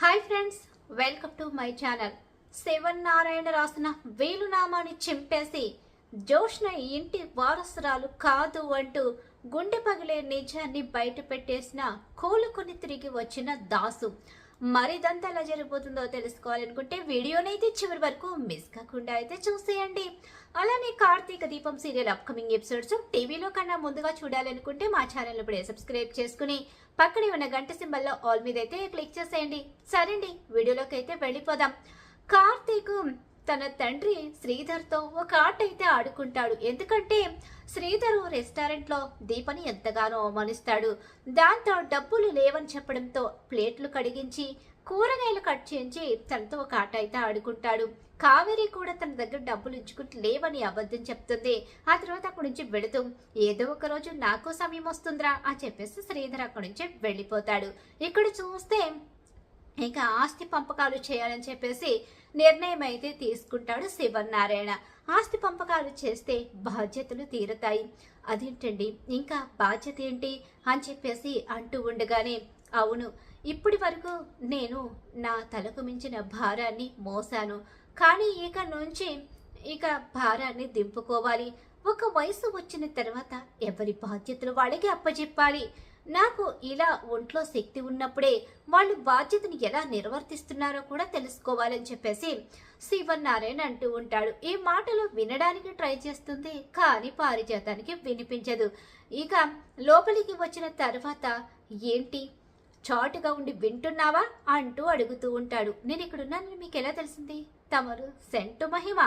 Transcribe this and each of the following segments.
Hi friends welcome to my channel Shivan Narayana రాసిన వేలునామాని చింపేసి జోష్న ఇంటి వారసురాలు కాదు అంటూ గుండె పగిలే నిజాన్ని బయట పెట్టేసిన కోలుకొని తిరిగి వచ్చిన దాసు. మరిదంతా ఎలా జరిగిపోతుందో తెలుసుకోవాలనుకుంటే వీడియోనైతే చివరి వరకు మిస్ కాకుండా అయితే చూసేయండి. అలానే కార్తీక దీపం సీరియల్ అప్కమింగ్ ఎపిసోడ్స్ టీవీలో కన్నా ముందుగా చూడాలనుకుంటే మా ఛానల్ ఇప్పుడే సబ్స్క్రైబ్ చేసుకుని పక్కనే ఉన్న గంట సింబల్లో ఆల్ మీద అయితే క్లిక్ చేసేయండి. సరేండి వీడియోలోకి అయితే వెళ్ళిపోదాం. కార్తీక్ తన తండ్రి శ్రీధర్తో ఒక ఆట అయితే ఆడుకుంటాడు. ఎందుకంటే శ్రీధర్ రెస్టారెంట్లో దీపని ఎంతగానో అవమానిస్తాడు. దాంతో డబ్బులు లేవని చెప్పడంతో ప్లేట్లు కడిగించి కూరగాయలు కట్ చేయించి తనతో ఒక ఆట అయితే ఆడుకుంటాడు. కావేరి కూడా తన దగ్గర డబ్బులు ఉంచుకుంటూ లేవని అబద్ధం చెప్తుంది. ఆ తర్వాత అక్కడి నుంచి వెళుతూ ఏదో ఒక రోజు నాకు సమయం వస్తుందిరా అని చెప్పేసి శ్రీధర్ అక్కడి నుంచి వెళ్ళిపోతాడు. ఇక్కడ చూస్తే ఇంకా ఆస్తి పంపకాలు చేయాలని చెప్పేసి నిర్ణయం అయితే తీసుకుంటాడు శివనారాయణ. ఆస్తి పంపకాలు చేస్తే బాధ్యతలు తీరుతాయి. అదేంటండి? ఇంకా బాధ్యత ఏంటి? అని చెప్పేసి అంటూ ఉండగానే అవును ఇప్పటి వరకు నేను నా తలకు మించిన భారాన్ని మోసాను. కానీ ఇక నుంచి ఇక భారాన్ని దింపుకోవాలి. ఒక వయసు వచ్చిన తర్వాత ఎవరి బాధ్యతలు వాళ్ళకి అప్పచెప్పాలి నాకు ఇలా ఒంట్లో శక్తి ఉన్నప్పుడే వాళ్ళు బాధ్యతను ఎలా నిర్వర్తిస్తున్నారో కూడా తెలుసుకోవాలని చెప్పేసి శివనారాయణ అంటూ ఉంటాడు. ఈ మాటలు వినడానికి ట్రై చేస్తుంది కానీ పారిజాతానికి వినిపించదు. ఇక లోపలికి వచ్చిన తర్వాత ఏంటి? చాటుగా ఉండి వింటున్నావా అంటూ అడుగుతూ ఉంటాడు. నేను ఇక్కడున్నానని మీకు ఎలా తెలిసింది? తమరు సెంటు మహిమ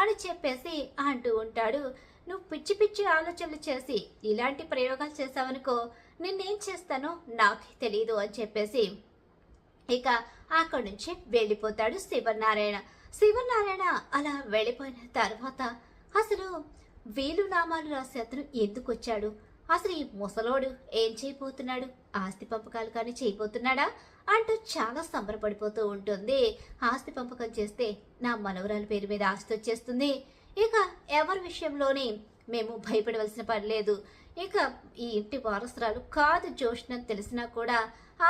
అని చెప్పేసి అంటూ ఉంటాడు. నువ్వు పిచ్చి పిచ్చి ఆలోచనలు చేసి ఇలాంటి ప్రయోగాలు చేసావనుకో నిన్నేం చేస్తానో నాకు తెలియదు అని చెప్పేసి ఇక అక్కడి నుంచి వెళ్ళిపోతాడు శివనారాయణ. శివనారాయణ అలా వెళ్ళిపోయిన తర్వాత అసలు వేలు నామాలు రాసే అతను ఎందుకు వచ్చాడు అసలు ఈ ముసలోడు ఏం చేయబోతున్నాడు? ఆస్తి పంపకాలు కానీ చేయబోతున్నాడా? అంటూ చాలా సంబరపడిపోతూ ఉంటుంది. ఆస్తి పంపకం చేస్తే నా మనవరాల పేరు మీద ఆస్తి వచ్చేస్తుంది. ఇక ఎవరి విషయంలోనే మేము భయపడవలసిన పని లేదు. ఇక ఈ ఇంటి వారసురాలు కాదు జోష్న తెలిసినా కూడా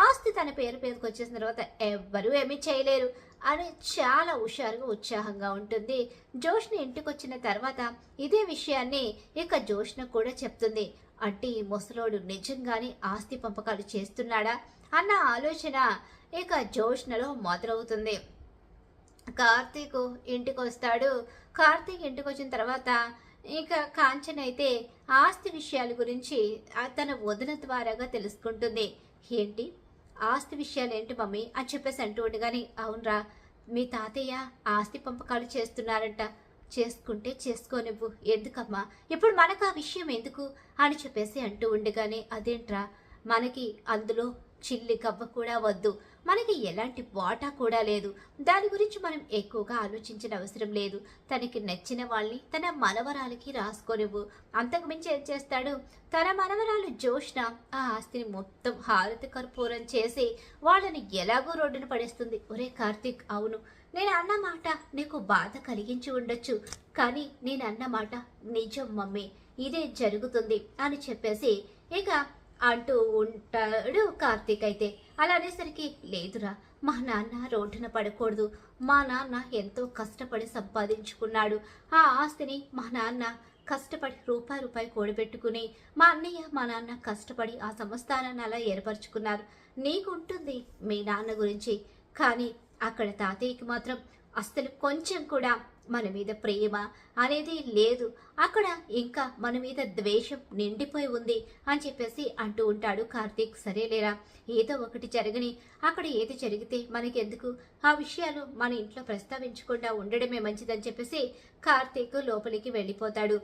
ఆస్తి తన పేరు పేరుకు వచ్చేసిన తర్వాత ఎవ్వరూ ఏమీ చేయలేరు అని చాలా హుషారుగా ఉత్సాహంగా ఉంటుంది. జోష్ణ ఇంటికి వచ్చిన తర్వాత ఇదే విషయాన్ని ఇక జోష్ణ కూడా చెప్తుంది. అంటే ఈ ముసలోడు నిజంగానే ఆస్తి పంపకాలు చేస్తున్నాడా అన్న ఆలోచన ఇక జోష్నలో మొదలవుతుంది. కార్తీక్ ఇంటికి వస్తాడు కార్తీక్ ఇంటికి వచ్చిన తర్వాత ఇక కాంచన్ అయితే ఆస్తి విషయాల గురించి తన వదిన ద్వారాగా తెలుసుకుంటుంది. ఏంటి? ఆస్తి విషయాలు ఏంటి మమ్మీ? అని చెప్పేసి అంటూ ఉండగానే అవునరా మీ తాతయ్య ఆస్తి పంపకాలు చేస్తున్నారంట. చేసుకుంటే చేసుకోనివ్వు. ఎందుకమ్మా? ఇప్పుడు మనకు ఆ విషయం ఎందుకు? అని చెప్పేసి అంటూ ఉండగానే అదేంట్రా? మనకి అందులో చిల్లి కవ్వ కూడా వద్దు. మనకి ఎలాంటి వాటా కూడా లేదు. దాని గురించి మనం ఎక్కువగా ఆలోచించిన అవసరం లేదు. తనకి నచ్చిన వాళ్ళని తన మనవరాలకి రాసుకోనివ్వు. అంతకుమించి ఏం చేస్తాడు? తన మనవరాలు జోష్న ఆ ఆస్తిని మొత్తం హారతి కర్పూరం చేసి వాళ్ళని ఎలాగో రోడ్డున పడేస్తుంది. ఒరే కార్తీక్ అవును. నేను అన్న మాట నీకు బాధ కలిగించి ఉండొచ్చు కానీ నేను అన్న మాట నిజం మమ్మీ. ఇదే జరుగుతుంది అని చెప్పేసి ఇక అంటూ ఉంటాడు కార్తీక్ అయితే. అలా అనేసరికి లేదురా మా నాన్న రోడ్డున పడకూడదు. మా నాన్న ఎంతో కష్టపడి సంపాదించుకున్నాడు. ఆ ఆస్తిని మా నాన్న కష్టపడి రూపాయి రూపాయి కూడబెట్టుకుని మా అన్నయ్య మా నాన్న కష్టపడి ఆ సంస్థానాన్ని అలా ఏర్పరచుకున్నారు. నీకుంటుంది మీ నాన్న గురించి కానీ అక్కడ తాతయ్యకి మాత్రం అస్సలు కొంచెం కూడా మన మీద ప్రేమ అనేది లేదు. అక్కడ ఇంకా మన మీద ద్వేషం నిండిపోయి ఉంది అని చెప్పేసి అంటూ ఉంటాడు కార్తీక్. సరేలేరా ఏదో ఒకటి జరగని అక్కడ ఏది జరిగితే మనకెందుకు? ఆ విషయాలు మన ఇంట్లో ప్రస్తావించకుండా ఉండడమే మంచిదని చెప్పేసి కార్తీక్ లోపలికి వెళ్ళిపోతాడు.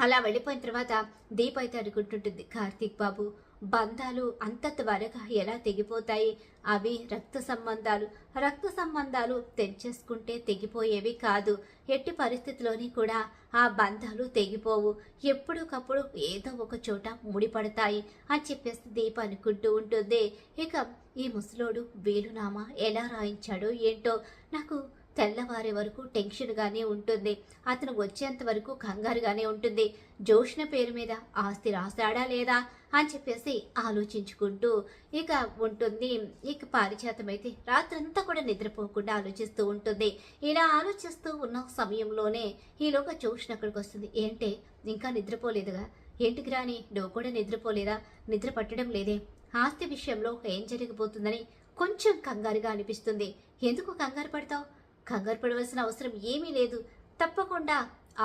అలా వెళ్ళిపోయిన తర్వాత దీప్ అయితే అనుకుంటుంటుంది కార్తీక్ బాబు బంధాలు అంత త్వరగా ఎలా తెగిపోతాయి? అవి రక్త సంబంధాలు. రక్త సంబంధాలు తెంచేసుకుంటే తెగిపోయేవి కాదు. ఎట్టి పరిస్థితిలోని కూడా ఆ బంధాలు తెగిపోవు. ఎప్పటికప్పుడు ఏదో ఒక చోట ముడిపడతాయి అని చెప్పేసి దీప అనుకుంటూ ఉంటుంది. ఇక ఈ ముసలోడు వేలునామా ఎలా రాయించాడో ఏంటో నాకు తెల్లవారే వరకు టెన్షన్గానే ఉంటుంది. అతను వచ్చేంత వరకు కంగారుగానే ఉంటుంది. జోష్న పేరు మీద ఆస్తి రాశాడా లేదా అని చెప్పేసి ఆలోచించుకుంటూ ఇక ఉంటుంది. ఇక పారిజాతమైతే రాత్రంతా కూడా నిద్రపోకుండా ఆలోచిస్తూ ఉంటుంది. ఇలా ఆలోచిస్తూ ఉన్న సమయంలోనే ఈలోగా జోష్ణ అక్కడికి వస్తుంది. ఏంటే? ఇంకా నిద్రపోలేదుగా? ఏంటికి రాని నువ్వు కూడా నిద్రపోలేదా? నిద్ర పట్టడం లేదే? ఆస్తి విషయంలో ఏం జరిగిపోతుందని కొంచెం కంగారుగా అనిపిస్తుంది. ఎందుకు కంగారు పడతావు? కంగారు పడవలసిన అవసరం ఏమీ లేదు. తప్పకుండా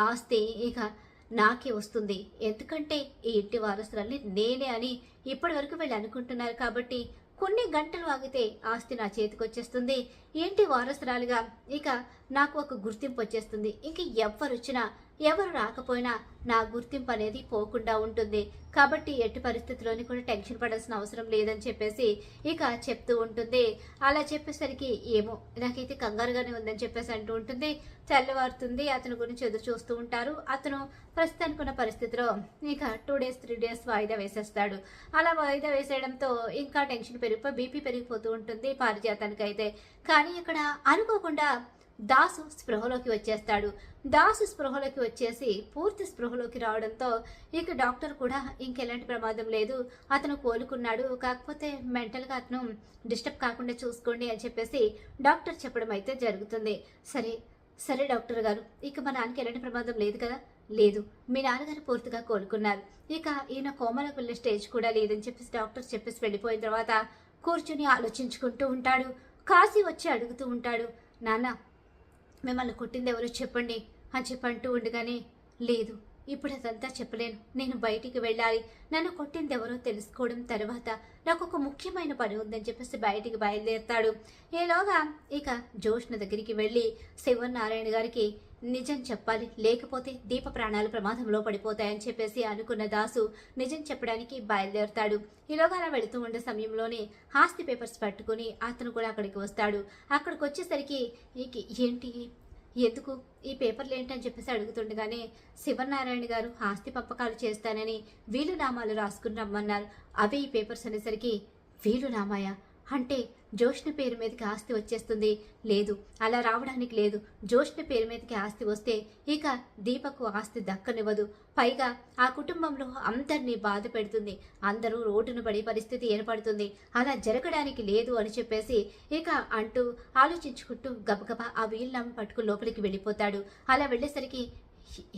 ఆస్తి ఇక నాకే వస్తుంది. ఎందుకంటే ఈ ఇంటి వారసురాల్ని నేనే అని ఇప్పటి వరకు వీళ్ళు అనుకుంటున్నారు కాబట్టి కొన్ని గంటలు ఆగితే ఆస్తి నా చేతికి వచ్చేస్తుంది ఏంటి వారసురాలుగా ఇక నాకు ఒక గుర్తింపు వచ్చేస్తుంది. ఇంక ఎవ్వరు వచ్చినా ఎవరు రాకపోయినా నా గుర్తింపు అనేది పోకుండా ఉంటుంది. కాబట్టి ఎట్టి పరిస్థితిలోని కూడా టెన్షన్ పడాల్సిన అవసరం లేదని చెప్పేసి ఇక చెప్తూ ఉంటుంది. అలా చెప్పేసరికి ఏమో నాకైతే కంగారుగానే ఉందని చెప్పేసి అంటూ ఉంటుంది. తెల్లవారుతుంది అతని గురించి ఎదురు చూస్తూ ఉంటారు. అతను ప్రస్తుతానికి ఉన్న పరిస్థితిలో ఇక టూ డేస్ త్రీ డేస్ వాయిదా వేసేస్తాడు. అలా వాయిదా వేసేయడంతో ఇంకా టెన్షన్ పెరిగిపోయి బీపీ పెరిగిపోతూ ఉంటుంది పారిజాతానికి అయితే కానీ ఇక్కడ అనుకోకుండా దాసు స్పృహలోకి వచ్చేస్తాడు. దాసు స్పృహలోకి వచ్చేసి పూర్తి స్పృహలోకి రావడంతో ఇక డాక్టర్ కూడా ఇంకెలాంటి ప్రమాదం లేదు. అతను కోలుకున్నాడు. కాకపోతే మెంటల్గా అతను డిస్టర్బ్ కాకుండా చూసుకోండి అని చెప్పేసి డాక్టర్ చెప్పడం అయితే జరుగుతుంది. సరే సరే డాక్టర్ గారు ఇక మా నాన్నకి ఎలాంటి ప్రమాదం లేదు కదా? లేదు. మీ నాన్నగారు పూర్తిగా కోలుకున్నారు. ఇక ఈయన కోమలకు వెళ్ళే స్టేజ్ కూడా లేదని చెప్పేసి డాక్టర్ చెప్పేసి వెళ్ళిపోయిన తర్వాత కూర్చుని ఆలోచించుకుంటూ ఉంటాడు. కాశీ వచ్చి అడుగుతూ ఉంటాడు. నాన్న మిమ్మల్ని కొట్టింది ఎవరో చెప్పండి అని చెప్పి అంటూ ఉండగానే లేదు ఇప్పుడు అదంతా చెప్పలేను. నేను బయటికి వెళ్ళాలి. నన్ను కొట్టింది ఎవరో తెలుసుకోవడం తర్వాత నాకు ఒక ముఖ్యమైన పని ఉందని చెప్పేసి బయటికి బయలుదేరుతాడు. ఈలోగా ఇక జోష్ణ దగ్గరికి వెళ్ళి శివనారాయణ గారికి నిజం చెప్పాలి. లేకపోతే దీప ప్రాణాలు ప్రమాదంలో పడిపోతాయని చెప్పేసి అనుకున్న దాసు నిజం చెప్పడానికి బయలుదేరుతాడు. ఈలోగా అలా వెళుతూ ఉండే సమయంలోనే హాస్తి పేపర్స్ పట్టుకుని అతను కూడా అక్కడికి వస్తాడు. అక్కడికి వచ్చేసరికి ఏంటి? ఎందుకు ఈ పేపర్లు ఏంటని చెప్పేసి అడుగుతుండగానే శివనారాయణ గారు ఆస్తి పంపకాలు చేస్తానని వీలునామాలు రాసుకుని రమ్మన్నారు. అవే ఈ పేపర్స్ అనేసరికి వీలునామాయా? అంటే జోష్ణ పేరు మీదకి ఆస్తి వచ్చేస్తుంది. లేదు అలా రావడానికి లేదు. జోష్ణ పేరు మీదకి ఆస్తి వస్తే ఇక దీపకు ఆస్తి దక్కనివ్వదు. పైగా ఆ కుటుంబంలో అందరినీ బాధ పెడుతుంది. అందరూ రోడ్డును పడే పరిస్థితి ఏర్పడుతుంది. అలా జరగడానికి లేదు అని చెప్పేసి ఇక అంటూ ఆలోచించుకుంటూ గబగబా ఆ వీళ్ళమ్మ పట్టుకు లోపలికి వెళ్ళిపోతాడు. అలా వెళ్ళేసరికి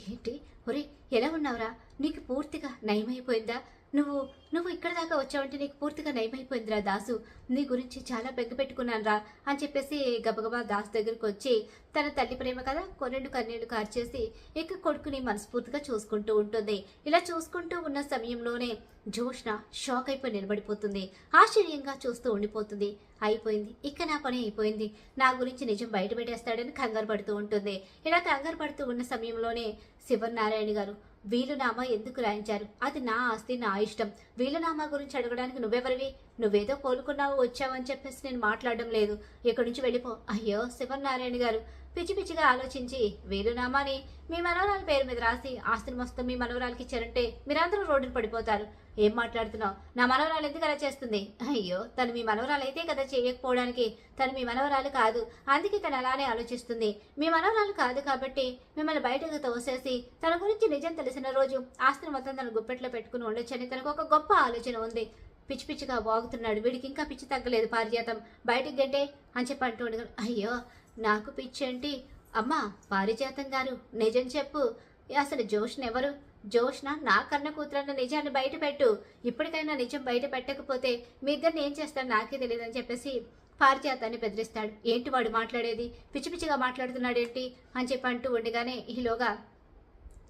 ఏంటి? ఒరే ఎలా ఉన్నావురా? నీకు పూర్తిగా నయమైపోయిందా? నువ్వు నువ్వు ఇక్కడ దాకా వచ్చావంటే నీకు పూర్తిగా నయమైపోయిందిరా దాసు. నీ గురించి చాలా బెంగ పెట్టుకున్నాను రా అని చెప్పేసి గబగబా దాసు దగ్గరికి వచ్చి తన తల్లి ప్రేమ కదా కొన్నెండు కన్నీళ్ళు కార్చేసి ఇక కొడుకుని మనస్ఫూర్తిగా చూసుకుంటూ ఉంటుంది. ఇలా చూసుకుంటూ ఉన్న సమయంలోనే జోష్న షాక్ అయిపోయి నిలబడిపోతుంది. ఆశ్చర్యంగా చూస్తూ ఉండిపోతుంది. అయిపోయింది. ఇక నా పని అయిపోయింది. నా గురించి నిజం బయట పెట్టేస్తాడని కంగారు పడుతూ ఉంటుంది. ఇలా కంగారు పడుతూ ఉన్న సమయంలోనే శివనారాయణ గారు వీలునామా ఎందుకు రాయించారు? అది నా ఆస్తి నా ఇష్టం. వీలునామా గురించి అడగడానికి నువ్వెవరివి? నువ్వేదో కోలుకున్నావు వచ్చావని చెప్పేసి నేను మాట్లాడడం లేదు. ఇక్కడి నుంచి వెళ్ళిపో? అయ్యో శివనారాయణ గారు. పిచ్చి పిచ్చిగా ఆలోచించి వీలునామాని మీ మనవరాల పేరు మీద రాసి ఆస్తిని మొత్తం మీ మనవరాలకి ఇచ్చారంటే మీరందరూ రోడ్డు పడిపోతారు. ఏం మాట్లాడుతున్నావు? నా మనవరాలు ఎందుకు అలా చేస్తుంది? అయ్యో తను మీ మనవరాలు అయితే కదా చేయకపోవడానికి. తను మీ మనవరాలు కాదు. అందుకే తను అలానే ఆలోచిస్తుంది. మీ మనవరాలు కాదు కాబట్టి మిమ్మల్ని బయటకు తోసేసి తన గురించి నిజం తెలిసిన రోజు ఆస్తిని మొత్తం తన గుప్పెట్లో పెట్టుకుని ఉండొచ్చని తనకు ఒక గొప్ప ఆలోచన ఉంది. పిచ్చి పిచ్చిగా వాగుతున్నాడు. వీడికి ఇంకా పిచ్చి తగ్గలేదు పారిజాతం. బయటికి గంటే అని చెప్పి అంటూ అయ్యో నాకు పిచ్చి ఏంటి అమ్మా పారిజాతం గారు నిజం చెప్పు. అసలు జోష్న ఎవరు? జోష్న నా కన్న కూతురన్న నిజాన్ని బయట పెట్టు ఇప్పటికైనా నిజం బయట పెట్టకపోతే మీ ఇద్దరిని ఏం చేస్తాను నాకే తెలియదని చెప్పేసి పారిజాతాన్ని బెదిరిస్తాడు. ఏంటి వాడు మాట్లాడేది? పిచ్చి పిచ్చిగా మాట్లాడుతున్నాడేంటి? అని చెప్పి అంటూ ఉండగానే ఈలోగా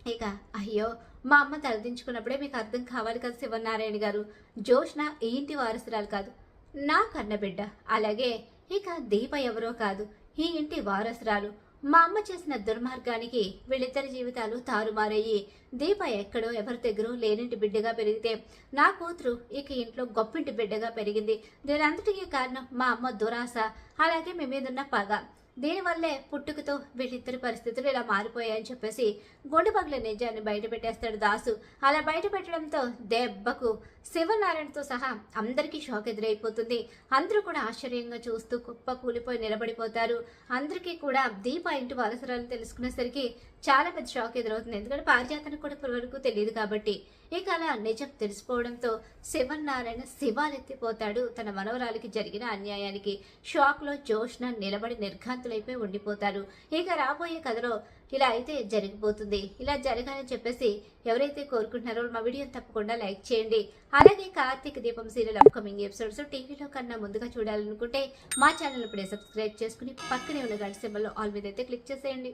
ఇక అయ్యో మా అమ్మ తలదించుకున్నప్పుడే మీకు అర్థం కావాలి కదా శివనారాయణ గారు. జోష్న ఈ ఇంటి వారసురాలు కాదు. నా కన్నబిడ్డ అలాగే ఇక దీప ఎవరో కాదు. ఈ ఇంటి వారసురాలు. మా అమ్మ చేసిన దుర్మార్గానికి వీళ్ళిద్దరి జీవితాలు తారుమారయ్యి దీప ఎక్కడో ఎవరి దగ్గర లేనింటి బిడ్డగా పెరిగితే నా కూతురు ఇక ఇంట్లో గొప్పింటి బిడ్డగా పెరిగింది. దీనంతటికీ కారణం మా అమ్మ దురాశ అలాగే మీ మీదున్న పగ. దీనివల్లే పుట్టుకతో వీళ్ళిద్దరి పరిస్థితులు ఇలా మారిపోయాయని చెప్పేసి గుండె నిజాన్ని బయటపెట్టేస్తాడు దాసు. అలా బయట పెట్టడంతో దెబ్బకు శివనారాయణతో సహా అందరికీ షాక్ ఎదురైపోతుంది. అందరూ కూడా ఆశ్చర్యంగా చూస్తూ కుప్ప కూలిపోయి నిలబడిపోతారు. అందరికీ కూడా దీప ఇంటి వారసురాలు తెలుసుకునేసరికి చాలా పెద్ద షాక్ ఎదురవుతుంది. ఎందుకంటే పారిజాతానికి కూడా వరకు తెలియదు కాబట్టి. ఇక అలా నిజం తెలిసిపోవడంతో శివనారాయణ శివాలెత్తిపోతాడు. తన మనవరాలికి జరిగిన అన్యాయానికి షాక్లో జోష్న నిలబడి నిర్ఘాంతులైపోయి ఉండిపోతారు. ఇక రాబోయే కథలో ఇలా అయితే జరిగిపోతుంది. ఇలా జరగాలని చెప్పేసి ఎవరైతే కోరుకుంటున్నారో మా వీడియోని తప్పకుండా లైక్ చేయండి. అలాగే కార్తీక దీపం సీరియల్ అప్కమింగ్ ఎపిసోడ్స్ టీవీలో కన్నా ముందుగా చూడాలనుకుంటే మా ఛానల్ ఇప్పుడే సబ్స్క్రైబ్ చేసుకుని పక్కనే ఉన్న గంట సింబల్లో ఆల్ మీద అయితే క్లిక్ చేసేయండి.